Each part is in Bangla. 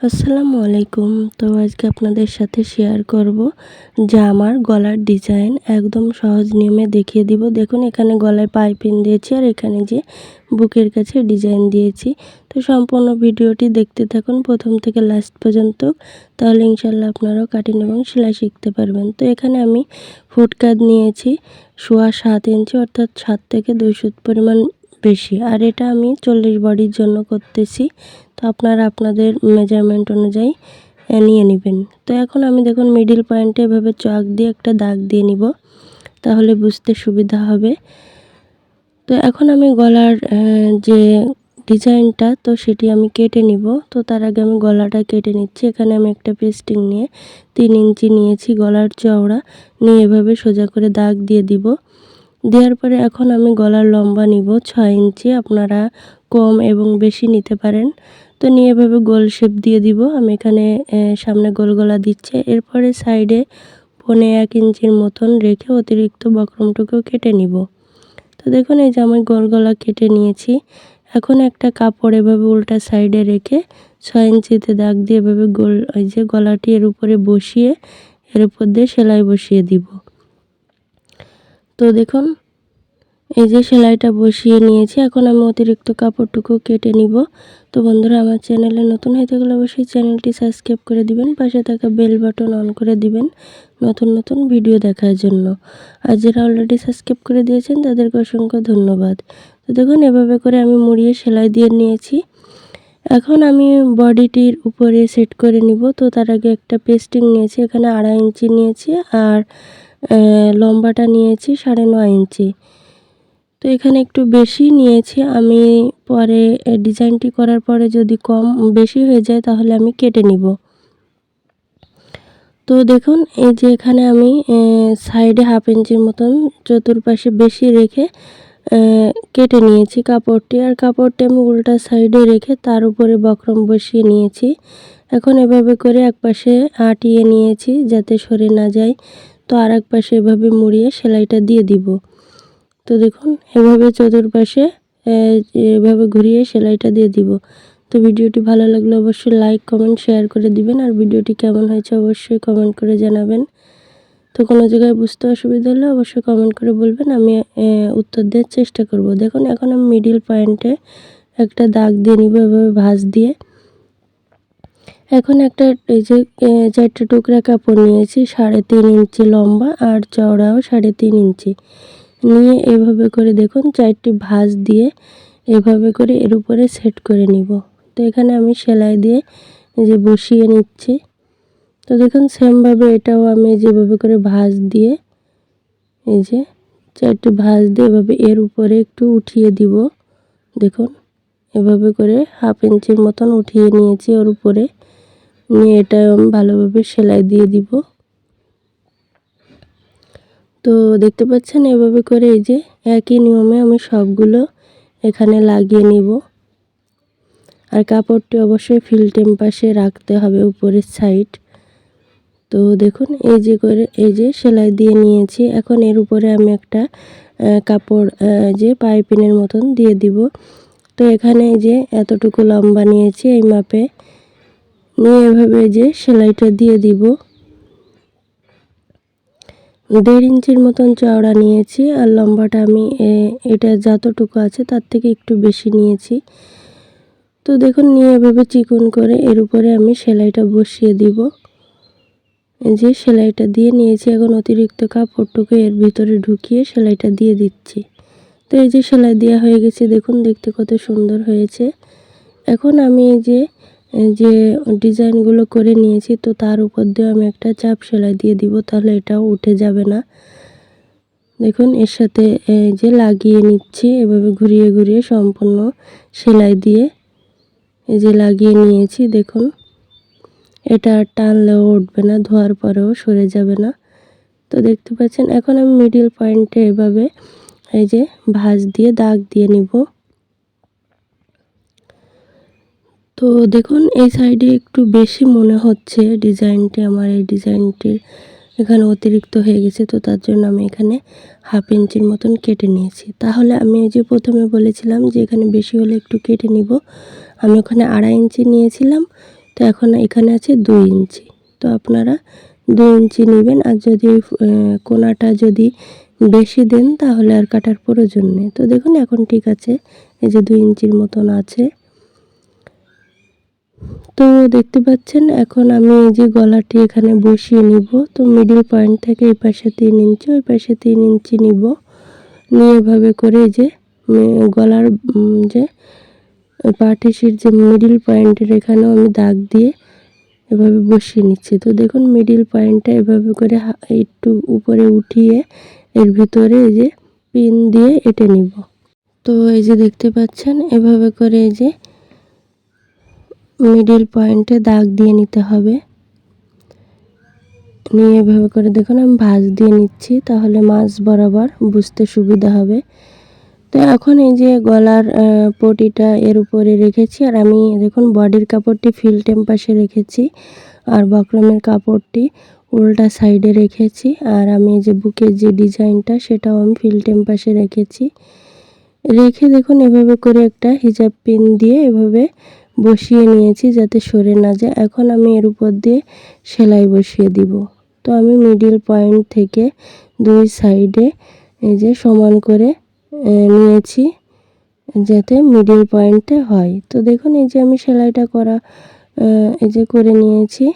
আসসালামু আলাইকুম। তো আজকে আপনাদের সাথে শেয়ার করব যে আমার গলার ডিজাইন একদম সহজ নিয়মে দেখিয়ে দিব। দেখুন, এখানে গলায় পাইপিন দিয়েছি আর এখানে যে বুকের কাছে ডিজাইন দিয়েছি। তো সম্পূর্ণ ভিডিওটি দেখতে থাকুন প্রথম থেকে লাস্ট পর্যন্ত, তাহলে ইনশাল্লাহ আপনারাও কাটিং এবং সেলাই শিখতে পারবেন। তো এখানে আমি ফুটকাট নিয়েছি, সোয়া সাত ইঞ্চি অর্থাৎ সাত থেকে দুই দুইশো পরিমাণ বেশি। আর এটা আমি চল্লিশ বডির জন্য করতেছি। তো আপনারা আপনাদের মেজারমেন্ট অনুযায়ী নিয়ে নেবেন। তো এখন আমি দেখুন মিডিল পয়েন্টে এভাবে চক দিয়ে একটা দাগ দিয়ে নিব, তাহলে বুঝতে সুবিধা হবে। তো এখন আমি গলার যে ডিজাইনটা, তো সেটি আমি কেটে নিব। তো তার আগে আমি গলাটা কেটে নিচ্ছি। এখানে আমি একটা পেস্টিং নিয়ে তিন ইঞ্চি নিয়েছি গলার চওড়া। নিয়ে এভাবে সোজা করে দাগ দিয়ে দিব। দেওয়ার পরে এখন আমি গলার লম্বা নিব, ছয় ইঞ্চি। আপনারা কম এবং বেশি নিতে পারেন। তো নিয়ে এভাবে গোল শেপ দিয়ে দিব। আমি এখানে সামনে গোল গলা দিচ্ছে। এরপরে সাইডে পনে এক ইঞ্চির মতন রেখে অতিরিক্ত বক্রমটুকু কেটে নিব। তো দেখুন, এই যে আমি গোল গলা কেটে নিয়েছি। এখন একটা কাপড় এভাবে উল্টা সাইডে রেখে ছয় ইঞ্চিতে দাগ দিয়ে এভাবে গোল, ওই যে গলাটি এর উপরে বসিয়ে, এর উপর দিয়ে সেলাই বসিয়ে দিব। তো দেখুন এই যে সেলাইটা বসিয়ে নিয়েছি, এখন আমি অতিরিক্ত কাপড়টুকু কেটে নিব। তো বন্ধুরা, আমার চ্যানেলে নতুন হয়ে থাকলে অবশ্যই চ্যানেলটি সাবস্ক্রাইব করে দিবেন, পাশে থাকা বেল বাটন অন করে দিবেন নতুন নতুন ভিডিও দেখার জন্য। আর যারা অলরেডি সাবস্ক্রাইব করে দিয়েছেন, তাদেরকে অসংখ্য ধন্যবাদ। তো দেখুন, এভাবে করে আমি মুড়িয়ে সেলাই দিয়ে নিয়েছি। এখন আমি বডিটির উপরে সেট করে নিব। তো তার আগে একটা পেস্টিং নিয়েছি, এখানে আড়াই ইঞ্চি নিয়েছি আর লম্বাটা নিয়েছি সাড়ে নয় ইঞ্চি। তো এখানে একটু বেশি নিয়েছি। আমি পরে ডিজাইনটি করার পরে যদি কম, বেশি হয়ে যায় তাহলে আমি কেটে নিব। তো দেখুন, এই যে এখানে আমি সাইডে হাফ ইঞ্চির মতন চতুর্পাশে বেশি রেখে কেটে নিয়েছি কাপড়টি। আর কাপড়টি আমি উল্টা সাইডে রেখে তার উপরে বক্রম বসিয়ে নিয়েছি। এখন এভাবে করে এক পাশে আটিয়ে নিয়েছি যাতে সরে না যায়। তো আর এক পাশে এভাবে মুড়িয়ে সেলাইটা দিয়ে দিব। তো দেখুন, এভাবে চতুর্পাশে এভাবে ঘুরিয়ে সেলাইটা দিয়ে দিব। তো ভিডিওটি ভালো লাগলে অবশ্যই লাইক কমেন্ট শেয়ার করে দিবেন। আর ভিডিওটি কেমন হয়েছে অবশ্যই কমেন্ট করে জানাবেন। তো কোনো জায়গায় বুঝতে অসুবিধা হলে অবশ্যই কমেন্ট করে বলবেন। আমি উত্তর দেওয়ার চেষ্টা করব। দেখুন, এখন আমি মিডিল পয়েন্টে একটা দাগ দিয়ে নিব এভাবে ভাঁজ দিয়ে। এখন একটা, এই যে চারটে টুকরা কাপড় নিয়েছি, সাড়ে তিন ইঞ্চি লম্বা আর চওড়াও সাড়ে তিন ইঞ্চি। নিয়ে এভাবে করে দেখুন, চারটি ভাঁজ দিয়ে এভাবে করে এর উপরে সেট করে নিব। তো এখানে আমি সেলাই দিয়ে যে বসিয়ে নিচ্ছি। তো দেখুন, সেমভাবে এটাও আমি যেভাবে করে ভাঁজ দিয়ে এই যে চারটি ভাঁজ দিয়ে এভাবে এর উপরে একটু উঠিয়ে দিব। দেখুন, এভাবে করে হাফ ইঞ্চির মতন উঠিয়ে নিয়েছি ওর উপরে। নিয়ে এটা আমি ভালোভাবে সেলাই দিয়ে দিব। তো দেখতে পাচ্ছেন এভাবে করে এই যে একই নিয়মে আমি সবগুলো এখানে লাগিয়ে নিব। আর কাপড়টি অবশ্যই ফিল্টেম পাশে রাখতে হবে উপরের সাইড তো দেখুন, এই যে করে, এই যে সেলাই দিয়ে নিয়েছি। এখন এর উপরে আমি একটা কাপড় যে পাইপিনের মতন দিয়ে দিব। তো এখানে যে এতটুকু লম্বা নিয়েছি এই মাপে। নিয়ে এভাবে যে সেলাইটা দিয়ে দিব। দেড় ইঞ্চির মতন চওড়া নিয়েছি আর লম্বাটা আমি এটা যতটুকু আছে তার থেকে একটু বেশি নিয়েছি। তো দেখুন, নিয়ে এভাবে চিকন করে এর উপরে আমি সেলাইটা বসিয়ে দিব। যে সেলাইটা দিয়ে নিয়েছি, এখন অতিরিক্ত কাপড়টুকু এর ভিতরে ঢুকিয়ে সেলাইটা দিয়ে দিচ্ছি। তো এই যে সেলাই দেওয়া হয়ে গেছে, দেখুন, দেখতে কত সুন্দর হয়েছে। এখন আমি এই যে যে ডিজাইনগুলো করে নিয়েছি, তো তার উপর দিয়ে আমি একটা চাপ সেলাই দিয়ে দিব, তাহলে এটাও উঠে যাবে না। দেখুন, এর সাথে যে লাগিয়ে নিচ্ছি, এভাবে ঘুরিয়ে ঘুরিয়ে সম্পূর্ণ সেলাই দিয়ে এই যে লাগিয়ে নিয়েছি, দেখুন। এটা টানলেও উঠবে না, ধোয়ার পরেও সরে যাবে না। তো দেখতে পাচ্ছেন, এখন আমি মিডিল পয়েন্টে এভাবে এই যে ভাঁজ দিয়ে দাগ দিয়ে নিব। তো দেখুন, এই সাইডে একটু বেশি মনে হচ্ছে ডিজাইনটি আমার এই ডিজাইনটির এখানে অতিরিক্ত হয়ে গেছে, তো তার জন্য আমি এখানে হাফ ইঞ্চির মতন কেটে নিয়েছি। তাহলে আমি এই যে প্রথমে বলেছিলাম যে এখানে বেশি হলে একটু কেটে নিব, আমি ওখানে আড়াই ইঞ্চি নিয়েছিলাম, তো এখন এখানে আছে দুই ইঞ্চি তো আপনারা দুই ইঞ্চি নেবেন, আর যদি কোনাটা যদি বেশি দেন, তাহলে আর কাটার প্রয়োজন নেই। তো দেখুন, এখন ঠিক আছে, এই যে দুই ইঞ্চির মতন আছে। তো দেখতে পাচ্ছেন, এখন আমি এই যে গলাটি এখানে বসিয়ে নিব। তো মিডিল পয়েন্ট থেকে এই পাশে তিন ইঞ্চি ওই পাশে তিন ইঞ্চি নিব। নিয়ে এভাবে করে যে গলার যে, পাটিসির যে মিডিল পয়েন্টের এখানেও আমি দাগ দিয়ে এভাবে বসিয়ে নিচ্ছি। তো দেখুন মিডিল পয়েন্টটা এভাবে করে একটু উপরে উঠিয়ে এর ভিতরে এই যে পিন দিয়ে এটে নিব। তো এই যে দেখতে পাচ্ছেন, এভাবে করে এই যে মিডিল পয়েন্টে দাগ দিয়ে নিতে হবে। নিয়ে এভাবে করে দেখুন, আমি ভাঁজ দিয়ে নিচ্ছি, তাহলে মাছ বরাবর বুঝতে সুবিধা হবে। তো এখন এই যে গলার পটিটা এর উপরে রেখেছি, আর আমি দেখুন বডির কাপড়টি ফিল টেম্পাসে রেখেছি, আর বক্রমের কাপড়টি উল্টা সাইডে রেখেছি, আর আমি যে বুকের যে ডিজাইনটা, সেটাও আমি ফিল টেম্পাসে রেখেছি। রেখে দেখুন এভাবে করে একটা হিজাব পিন দিয়ে এভাবে বসিয়ে নিয়েছি যাতে সরে না যায়। এখন আমি এর উপর দিয়ে সেলাই বসিয়ে দিব। তো আমি মিডিল পয়েন্ট থেকে দুই সাইডে এই যে সমান করে নিয়েছি যাতে মিডিল পয়েন্টে হয়। তো দেখুন, এই যে আমি সেলাইটা করা এই যে করে নিয়েছি।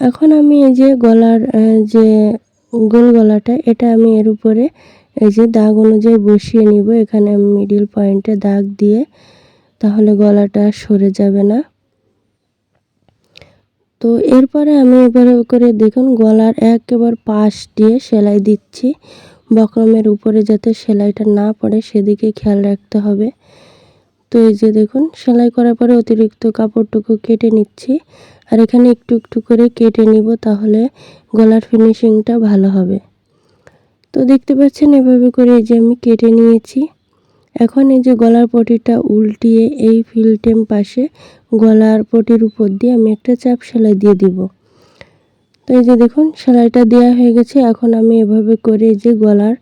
এখন আমি এই যে গলার যে গোল গলাটা, এটা আমি এর উপরে এই যে দাগ অনুযায়ী বসিয়ে নিব। এখানে আমি মিডিল পয়েন্টে দাগ দিয়ে তাহলে গলাটা সরে যাবে না। তো এরপরে আমি এবারে করে দেখুন গলার একেবারে পাশ দিয়ে সেলাই দিচ্ছি। বক্রমের উপরে যাতে সেলাইটা না পড়ে সেদিকে খেয়াল রাখতে হবে। তো এই যে দেখুন, সেলাই করার পরে অতিরিক্ত কাপড়টুকু কেটে নিচ্ছি। আর এখানে একটু একটু করে কেটে নিব তাহলে গলার ফিনিশিংটা ভালো হবে। তো দেখতে পাচ্ছেন এভাবে করে এই যে আমি কেটে নিয়েছি। এখন এই যে গলার পটিটা উল্টিয়ে এই ফিলটেম পাশে গলার পটির উপর দিয়ে আমি একটা চাপ সেলাই দিয়ে দিব। তো এই যে দেখুন, সেলাইটা দেওয়া হয়ে গেছে। এখন আমি এভাবে করে যে গলার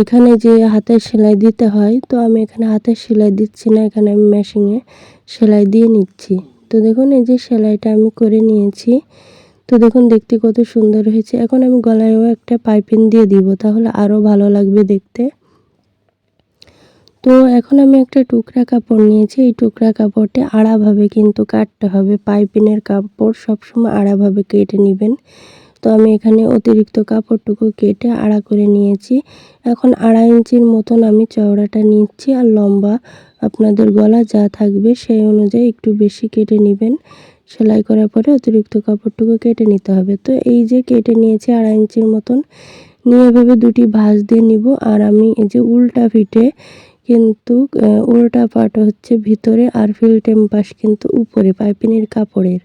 এখানে যে হাতের সেলাই দিতে হয়, তো আমি এখানে হাতের সেলাই দিচ্ছি না, এখানে আমি মেশিনে সেলাই দিয়ে নিচ্ছি। তো দেখুন, এই যে সেলাইটা আমি করে নিয়েছি। তো দেখুন, দেখতে কত সুন্দর হয়েছে। এখন আমি গলায়ও একটা পাইপিং দিয়ে দিব, তাহলে আরও ভালো লাগবে দেখতে। তো এখন আমি একটা টুকরা কাপড় নিয়েছি। এই টুকরা কাপড়টা আড়াভাবে কিন্তু কাটতে হবে। পাইপিনের কাপড় সবসময় আড়াভাবে কেটে নেবেন। তো আমি এখানে অতিরিক্ত কাপড়টুকু কেটে আড়া করে নিয়েছি। এখন আড়াই ইঞ্চির মতন আমি চওড়াটা নিচ্ছি আর লম্বা আপনাদের গলা যা থাকবে সেই অনুযায়ী একটু বেশি কেটে নেবেন। সেলাই করার পরে অতিরিক্ত কাপড়টুকু কেটে নিতে হবে। তো এই যে কেটে নিয়েছি আড়াই ইঞ্চির মতন, নিয়ে এভাবে দুটি ভাঁজ দিয়ে নিব। আর আমি এই যে উল্টা ফিটে কিন্তু উল্টা পাট হচ্ছে ভিতরে আর ফিল্টেম পাশ কিন্তু উপরে, পাইপিনের কাপড়ের।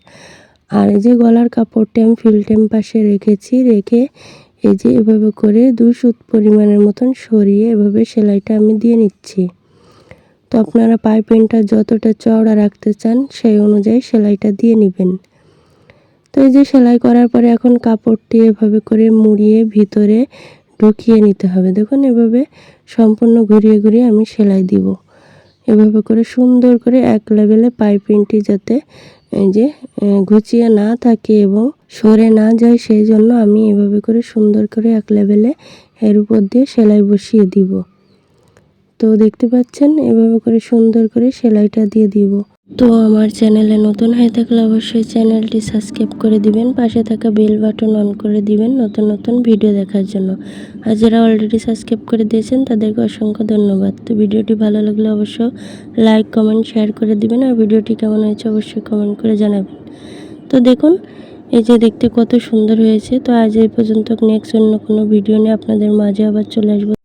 আর এই যে গলার কাপড়টা আমি ফিল্টেম পাশে রেখেছি, রেখে এই যে এভাবে করে দুই সুত পরিমাণের মতন সরিয়ে এভাবে সেলাইটা আমি দিয়ে নিচ্ছি। তো আপনারা পাইপিনটা যতটা চওড়া রাখতে চান, সেই অনুযায়ী সেলাইটা দিয়ে নেবেন। তো এই যে সেলাই করার পরে এখন কাপড়টি এভাবে করে মুড়িয়ে ভিতরে ঢুকিয়ে নিতে হবে। দেখুন, এভাবে সম্পূর্ণ ঘুরিয়ে ঘুরিয়ে আমি সেলাই দিব। এভাবে করে সুন্দর করে এক লেভেলে পাইপিংটি যাতে যে ঘুচিয়ে না থাকে এবং সরে না যায়, সেই জন্য আমি এভাবে করে সুন্দর করে এক লেভেলে এর উপর দিয়ে সেলাই বসিয়ে দিব। তো দেখতে পাচ্ছেন, এভাবে করে সুন্দর করে সেলাইটা দিয়ে দিব। তো আমার চ্যানেলে নতুন হয়ে থাকলে অবশ্যই চ্যানেলটি সাবস্ক্রাইব করে দিবেন, পাশে থাকা বেল বাটন অন করে দিবেন নতুন নতুন ভিডিও দেখার জন্য। আর যারা অলরেডি সাবস্ক্রাইব করে দিয়েছেন, তাদেরকে অসংখ্য ধন্যবাদ। তো ভিডিওটি ভালো লাগলে অবশ্য লাইক কমেন্ট শেয়ার করে দিবেন, আর ভিডিওটি কেমন হয়েছে অবশ্যই কমেন্ট করে জানাবেন। তো দেখুন, এই যে দেখতে কত সুন্দর হয়েছে। তো আজ এই পর্যন্ত নেক্সট অন্য কোনো ভিডিও নিয়ে আপনাদের মাঝে আবার চলে আসব।